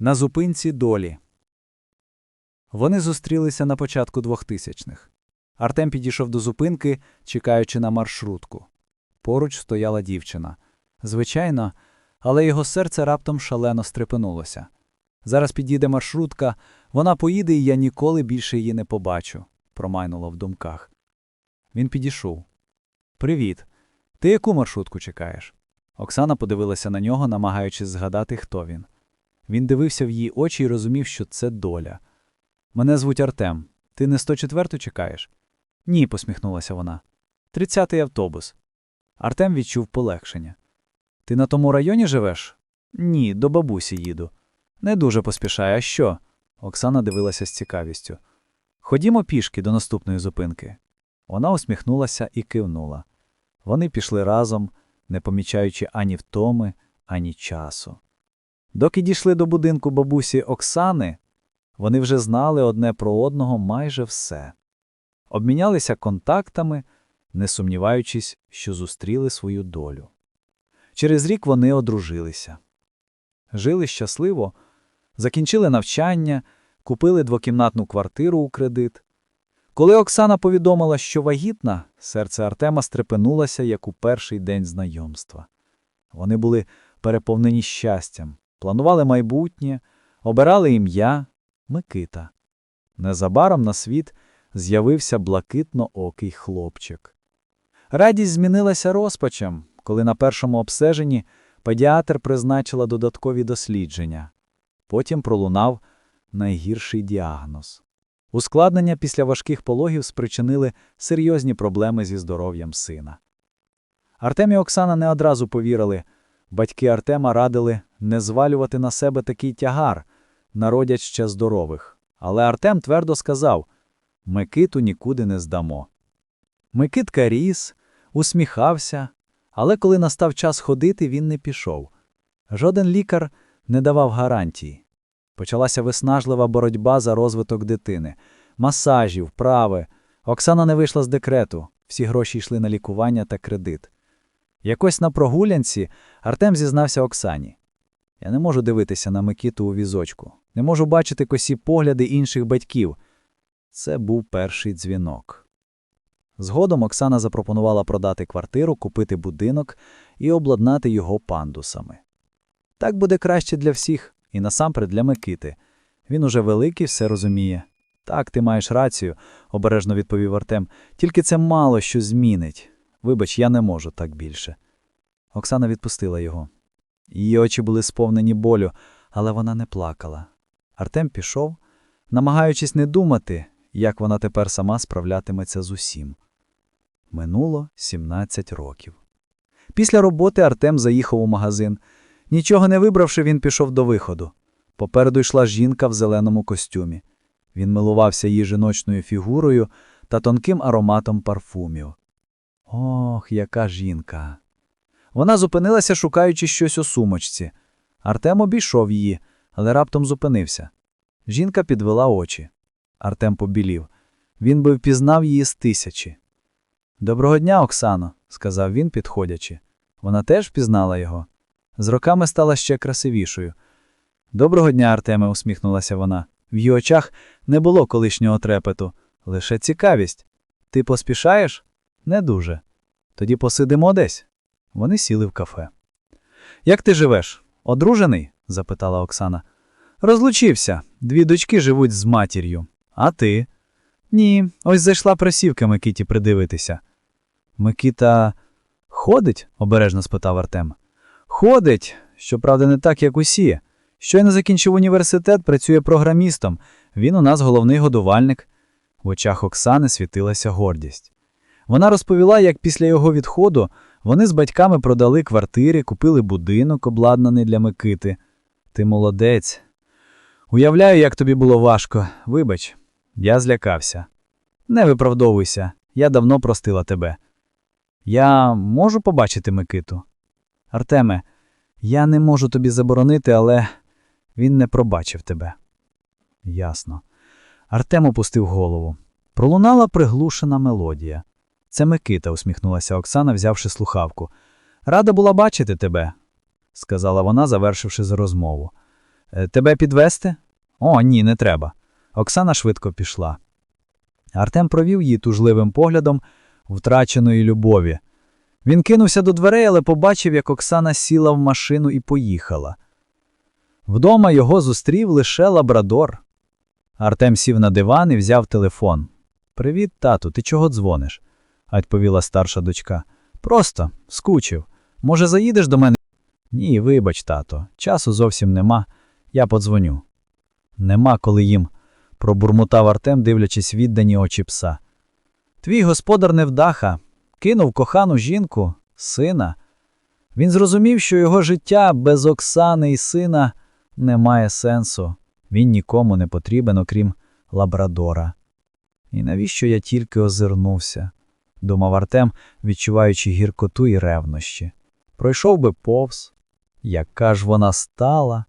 На зупинці долі. Вони зустрілися на початку 2000-х. Артем підійшов до зупинки, чекаючи на маршрутку. Поруч стояла дівчина. Звичайно, але його серце раптом шалено стрепенулося. Зараз підійде маршрутка, вона поїде, і я ніколи більше її не побачу, промайнуло в думках. Він підійшов. Привіт. Ти яку маршрутку чекаєш? Оксана подивилася на нього, намагаючись згадати, хто він. Він дивився в її очі і розумів, що це доля. Мене звуть Артем. Ти не 104-ту чекаєш? Ні, посміхнулася вона. Тридцятий автобус. Артем відчув полегшення. Ти на тому районі живеш? Ні, до бабусі їду. Не дуже поспішай, а що? Оксана дивилася з цікавістю. Ходімо пішки до наступної зупинки. Вона усміхнулася і кивнула. Вони пішли разом, не помічаючи ані втоми, ані часу. Доки дійшли до будинку бабусі Оксани, вони вже знали одне про одного майже все. Обмінялися контактами, не сумніваючись, що зустріли свою долю. Через рік вони одружилися. Жили щасливо, закінчили навчання, купили двокімнатну квартиру у кредит. Коли Оксана повідомила, що вагітна, серце Артема стрепенулося, як у перший день знайомства. Вони були переповнені щастям, планували майбутнє, обирали ім'я Микита. Незабаром на світ з'явився блакитно-окий хлопчик. Радість змінилася розпачем, коли на першому обстеженні педіатр призначила додаткові дослідження. Потім пролунав найгірший діагноз. Ускладнення після важких пологів спричинили серйозні проблеми зі здоров'ям сина. Артем і Оксана не одразу повірили. Батьки Артема радили не звалювати на себе такий тягар, народять ще здорових. Але Артем твердо сказав Микиту нікуди не здамо. Микитка ріс, усміхався, але коли настав час ходити, він не пішов. Жоден лікар не давав гарантії. Почалася виснажлива боротьба за розвиток дитини, масажі, вправи. Оксана не вийшла з декрету, всі гроші йшли на лікування та кредит. Якось на прогулянці Артем зізнався Оксані. Я не можу дивитися на Микиту у візочку, не можу бачити косі погляди інших батьків. Це був перший дзвінок. Згодом Оксана запропонувала продати квартиру, купити будинок і обладнати його пандусами. Так буде краще для всіх, і насамперед для Микити. Він уже великий, все розуміє. Так, ти маєш рацію, обережно відповів Артем. Тільки це мало що змінить. Вибач, я не можу так більше. Оксана відпустила його. Її очі були сповнені болю, але вона не плакала. Артем пішов, намагаючись не думати, як вона тепер сама справлятиметься з усім. Минуло 17 років. Після роботи Артем заїхав у магазин. Нічого не вибравши, він пішов до виходу. Попереду йшла жінка в зеленому костюмі. Він милувався її жіночною фігурою та тонким ароматом парфумів. Ох, яка жінка! Вона зупинилася, шукаючи щось у сумочці. Артем обійшов її, але раптом зупинився. Жінка підвела очі. Артем побілів. Він би впізнав її з тисячі. Доброго дня, Оксано, сказав він, підходячи. Вона теж впізнала його. З роками стала ще красивішою. Доброго дня, Артеме, усміхнулася вона. В її очах не було колишнього трепету, лише цікавість. Ти поспішаєш? Не дуже. Тоді посидимо десь. Вони сіли в кафе. Як ти живеш? Одружений? запитала Оксана. Розлучився. Дві дочки живуть з матір'ю. А ти? Ні, ось зайшла просівка Микиті придивитися. Микита ходить? обережно спитав Артем. Ходить, щоправда, не так, як усі. Щойно закінчив університет, працює програмістом. Він у нас головний годувальник. В очах Оксани світилася гордість. Вона розповіла, як після його відходу вони з батьками продали квартири, купили будинок, обладнаний для Микити. Ти молодець. Уявляю, як тобі було важко. Вибач, я злякався. Не виправдовуйся, я давно простила тебе. Я можу побачити Микиту? Артеме, я не можу тобі заборонити, але він не пробачив тебе. Ясно. Артем опустив голову. Пролунала приглушена мелодія. Це Микита, усміхнулася Оксана, взявши слухавку. Рада була бачити тебе, сказала вона, завершивши за розмову. «Е, Тебе підвести? О, ні, не треба. Оксана швидко пішла. Артем провів її тужливим поглядом втраченої любові. Він кинувся до дверей, але побачив, як Оксана сіла в машину і поїхала. Вдома його зустрів лише лабрадор. Артем сів на диван і взяв телефон. Привіт, тату, ти чого дзвониш? Відповіла старша дочка. Просто скучив. Може, заїдеш до мене? Ні, вибач, тато, часу зовсім нема. Я подзвоню. Нема коли їм, пробурмотав Артем, дивлячись віддані очі пса. Твій господар невдаха, кинув кохану жінку, сина. Він зрозумів, що його життя без Оксани і сина не має сенсу. Він нікому не потрібен, окрім лабрадора. І навіщо я тільки озирнувся? Думав Артем, відчуваючи гіркоту і ревнощі. Пройшов би повз. Яка ж вона стала?